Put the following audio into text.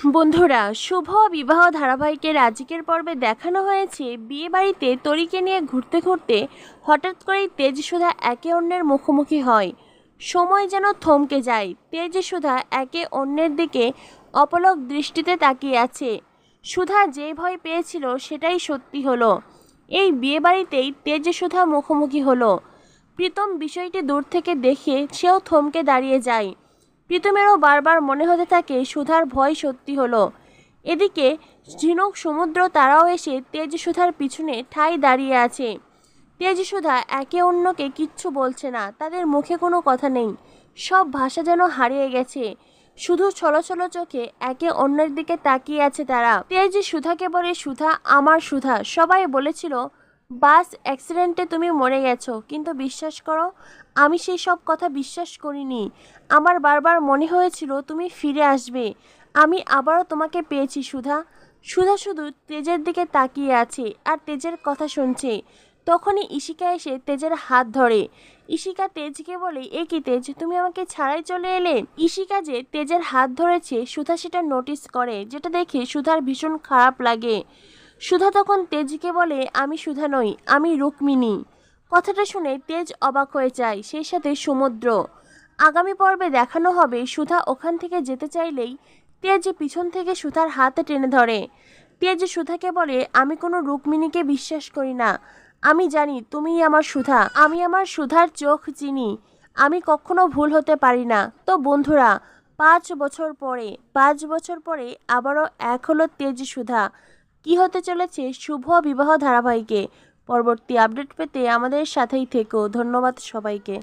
বন্ধুরা, শুভ বিবাহ ধারাবাহিকের আজকের পর্বে দেখানো হয়েছে। বিয়ে বাড়িতে তরিকে নিয়ে ঘুরতে ঘুরতে হঠাৎ করেই তেজ সুধা একে অন্যের মুখোমুখি হয়। সময় যেন থমকে যায় তেজ সুধা একে অন্যের দিকে অপলক দৃষ্টিতে তাকিয়ে আছে। সুধা যে ভয় পেয়েছিল সেটাই সত্যি হলো। এই বিয়ে বাড়িতেই তেজ সুধা মুখোমুখি হলো। প্রীতম বিষয়টি দূর থেকে দেখে সেও থমকে দাঁড়িয়ে যায়। প্রীতমেরও বারবার মনে হতে থাকে সুধার ভয় সত্যি হলো। এদিকে ঝিনুক সমুদ্র তারাও এসে তেজ সুধার পিছনে ঠাই দাঁড়িয়ে আছে। তেজ সুধা একে অন্যকে কিচ্ছু বলছে না, তাদের মুখে কোনো কথা নেই। সব ভাষা যেন হারিয়ে গেছে। শুধু ছলো ছলো চোখে একে অন্যের দিকে তাকিয়ে আছে তারা। তেজ সুধাকে বলে, সুধা, আমার সুধা। সবাই বলেছিল বাস অ্যাক্সিডেন্টে তুমি মরে গেছো। কিন্তু বিশ্বাস করো, আমি সেই সব কথা বিশ্বাস করিনি। আমার বারবার মনে হয়েছিল তুমি ফিরে আসবে। আমি আবারও তোমাকে পেয়েছি, সুধা। সুধা শুধু তেজের দিকে তাকিয়ে আছে আর তেজের কথা শুনছে। তখনই ইশিকা এসে তেজের হাত ধরে। ইশিকা তেজকে বলে, এ কি তেজ, তুমি আমাকে ছাড়াই চলে এলে? ইশিকা যে তেজের হাত ধরেছে, সুধা সেটা নোটিস করে, যেটা দেখে সুধার ভীষণ খারাপ লাগে। সুধা তখন তেজকে বলে, আমি সুধা নই, আমি রুক্মিণী। কথাটা শুনে তেজ অবাক হয়ে যায়, সেই সাথে সমুদ্র। আগামী পর্বে দেখানো হবে সুধা ওখান থেকে যেতে চাইলেই তেজ পিছন থেকে সুধার হাত টেনে ধরে। তেজ সুধাকে বলে, আমি কোনো রুক্মিণীকে বিশ্বাস করি না। আমি জানি তুমিই আমার সুধা। আমি আমার সুধার চোখ চিনি। আমি কখনো ভুল হতে পারি না। তো বন্ধুরা, পাঁচ বছর পরে, পাঁচ বছর পরে আবারও এক হলো তেজ সুধা। কি হতে চলেছে? শুভ বিবাহ ধারাবাহিকে। পরবর্তী আপডেট পেতে আমাদের সাথেই থেকো। ধন্যবাদ সবাইকে।